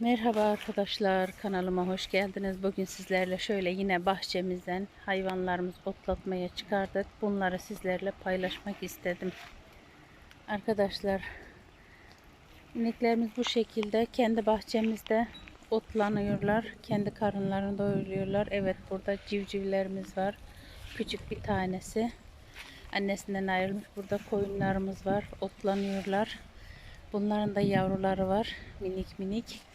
Merhaba arkadaşlar kanalıma hoş geldiniz. Bugün sizlerle şöyle yine bahçemizden hayvanlarımız otlatmaya çıkardık. Bunları sizlerle paylaşmak istedim. Arkadaşlar ineklerimiz bu şekilde kendi bahçemizde otlanıyorlar. Kendi karınlarını doyuruyorlar. Evet burada civcivlerimiz var. Küçük bir tanesi. Annesinden ayrılmış. Burada koyunlarımız var. Otlanıyorlar. Bunların da yavruları var. Minik minik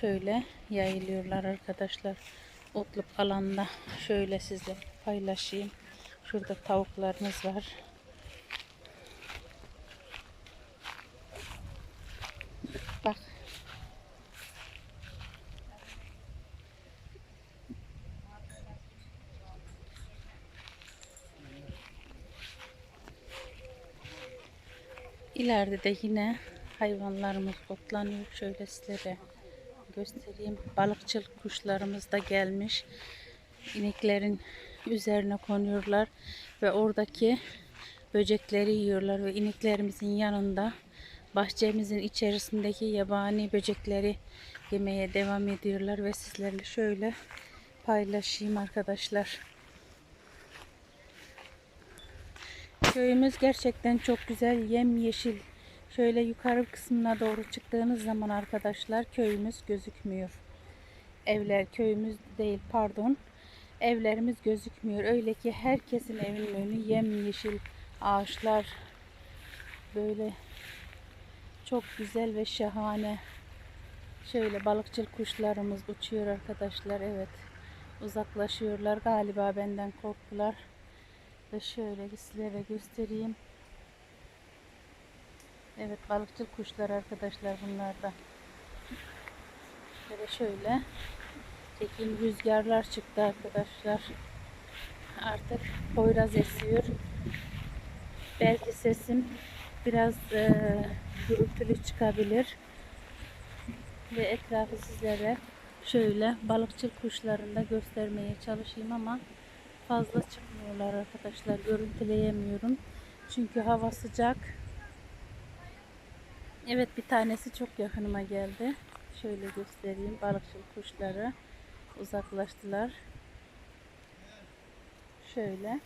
şöyle yayılıyorlar arkadaşlar. Otluk alanda şöyle size paylaşayım. Şurada tavuklarımız var. Bak. İleride de yine hayvanlarımız otlanıyor. Şöyle sizlere göstereyim. Balıkçılık kuşlarımız da gelmiş. İneklerin üzerine konuyorlar ve oradaki böcekleri yiyorlar ve ineklerimizin yanında bahçemizin içerisindeki yabani böcekleri yemeye devam ediyorlar ve sizlerle şöyle paylaşayım arkadaşlar. Köyümüz gerçekten çok güzel yemyeşil Şöyle yukarı kısmına doğru çıktığınız zaman arkadaşlar köyümüz gözükmüyor. Evler köyümüz değil pardon. Evlerimiz gözükmüyor. Öyle ki herkesin evinin önü yemyeşil ağaçlar böyle çok güzel ve şahane. Şöyle balıkçıl kuşlarımız uçuyor arkadaşlar. Evet. Uzaklaşıyorlar. Galiba benden korktular. Ve şöyle sizlere göstereyim. Evet balıkçıl kuşlar arkadaşlar bunlar da. Böyle şöyle çekim rüzgarlar çıktı arkadaşlar. Artık Poyraz esiyor. Belki sesim biraz e, gürültülü çıkabilir. Ve etrafı sizlere şöyle balıkçıl kuşlarını da göstermeye çalışayım ama fazla çıkmıyorlar arkadaşlar. Görüntüleyemiyorum. Çünkü hava sıcak. Evet bir tanesi çok yakınıma geldi. Şöyle göstereyim. Balıkçıl kuşları uzaklaştılar. Şöyle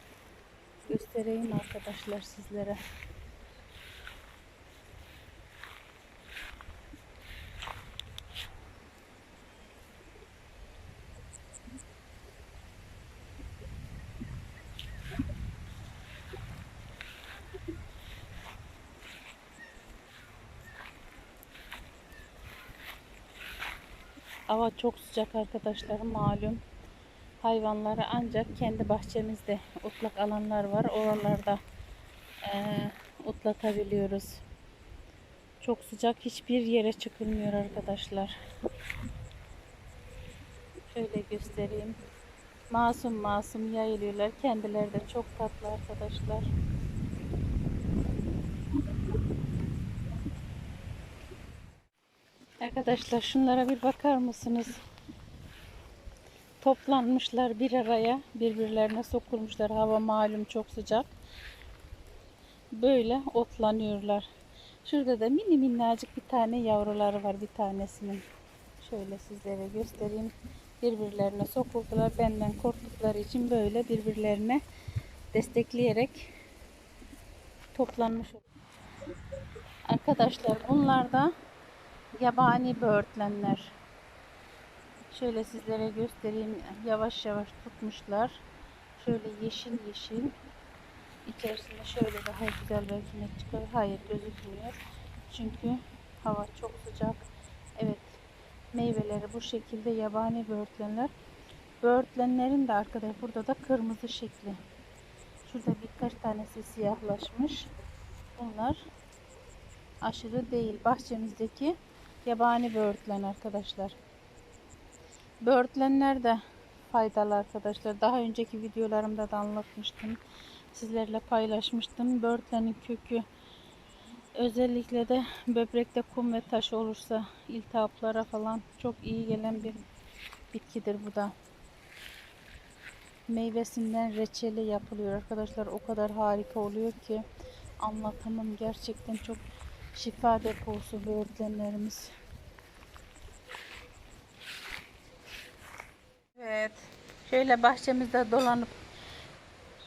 göstereyim arkadaşlar sizlere. Hava çok sıcak arkadaşlar malum. Hayvanları ancak kendi bahçemizde otlak alanlar var. Oralarda e, otlatabiliyoruz. Çok sıcak hiçbir yere çıkılmıyor arkadaşlar. Şöyle göstereyim. Masum masum yayılıyorlar. Kendileri de çok tatlı arkadaşlar. Arkadaşlar şunlara bir bakar mısınız? Toplanmışlar bir araya. Birbirlerine sokulmuşlar. Hava malum çok sıcak. Böyle otlanıyorlar. Şurada da mini minnacık bir tane yavruları var bir tanesinin. Şöyle sizlere göstereyim. Birbirlerine sokuldular. Benden korktukları için böyle birbirlerine destekleyerek toplanmış. Arkadaşlar bunlar da yabani böğürtlenler. Şöyle sizlere göstereyim. Yavaş yavaş tutmuşlar. Şöyle yeşil yeşil. İçerisinde şöyle daha güzel belki net çıkar. Hayır gözükmüyor. Çünkü hava çok sıcak. Evet. Meyveleri bu şekilde yabani böğürtlenler. Böğürtlenlerin de arkada burada da kırmızı şekli. Şurada birkaç tanesi siyahlaşmış. Bunlar aşırı değil. Bahçemizdeki Yabani böğürtlen arkadaşlar. Böğürtlenler de faydalı arkadaşlar. Daha önceki videolarımda da anlatmıştım. Sizlerle paylaşmıştım. Böğürtlenin kökü özellikle de böbrekte kum ve taş olursa iltihaplara falan çok iyi gelen bir bitkidir bu da. Meyvesinden reçeli yapılıyor arkadaşlar. O kadar harika oluyor ki anlatamam. Gerçekten çok şifa deposu böğürtlenlerimiz. Evet. Şöyle bahçemizde dolanıp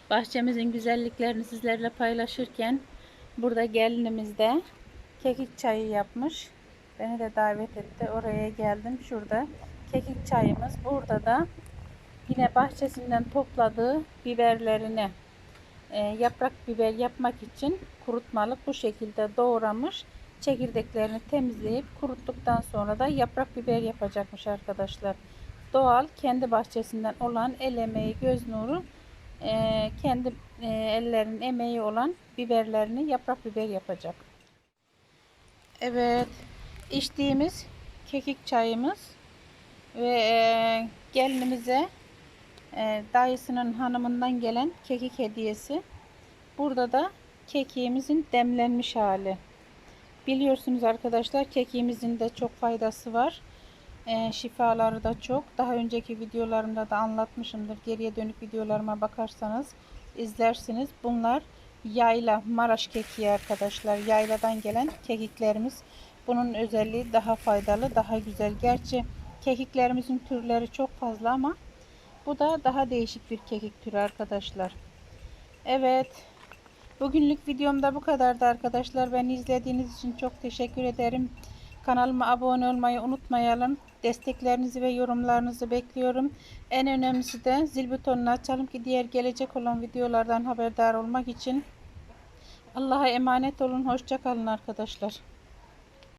bahçemizin güzelliklerini sizlerle paylaşırken burada gelinimiz de kekik çayı yapmış. Beni de davet etti. Oraya geldim. Şurada kekik çayımız. Burada da yine bahçesinden topladığı biberlerini e, yaprak biber yapmak için kurutmalık bu şekilde doğramış. Çekirdeklerini temizleyip kuruttuktan sonra da yaprak biber yapacakmış arkadaşlar. Doğal kendi bahçesinden olan el emeği göz nuru e, kendi e, ellerinin emeği olan biberlerini yaprak biber yapacak. Evet içtiğimiz kekik çayımız ve e, gelinimize e, dayısının hanımından gelen kekik hediyesi. Burada da kekiğimizin demlenmiş hali. Biliyorsunuz arkadaşlar kekiğimizin de çok faydası var. E, şifaları da çok. Daha önceki videolarımda da anlatmışımdır. Geriye dönük videolarıma bakarsanız izlersiniz. Bunlar yayla Maraş kekiği arkadaşlar. Yayladan gelen kekiklerimiz. Bunun özelliği daha faydalı, daha güzel. Gerçi kekiklerimizin türleri çok fazla ama bu da daha değişik bir kekik türü arkadaşlar. Evet. Bugünlük videomda bu kadardı arkadaşlar. Beni izlediğiniz için çok teşekkür ederim. Kanalıma abone olmayı unutmayalım. Desteklerinizi ve yorumlarınızı bekliyorum. En önemlisi de zil butonunu açalım ki diğer gelecek olan videolardan haberdar olmak için. Allah'a emanet olun. Hoşçakalın arkadaşlar.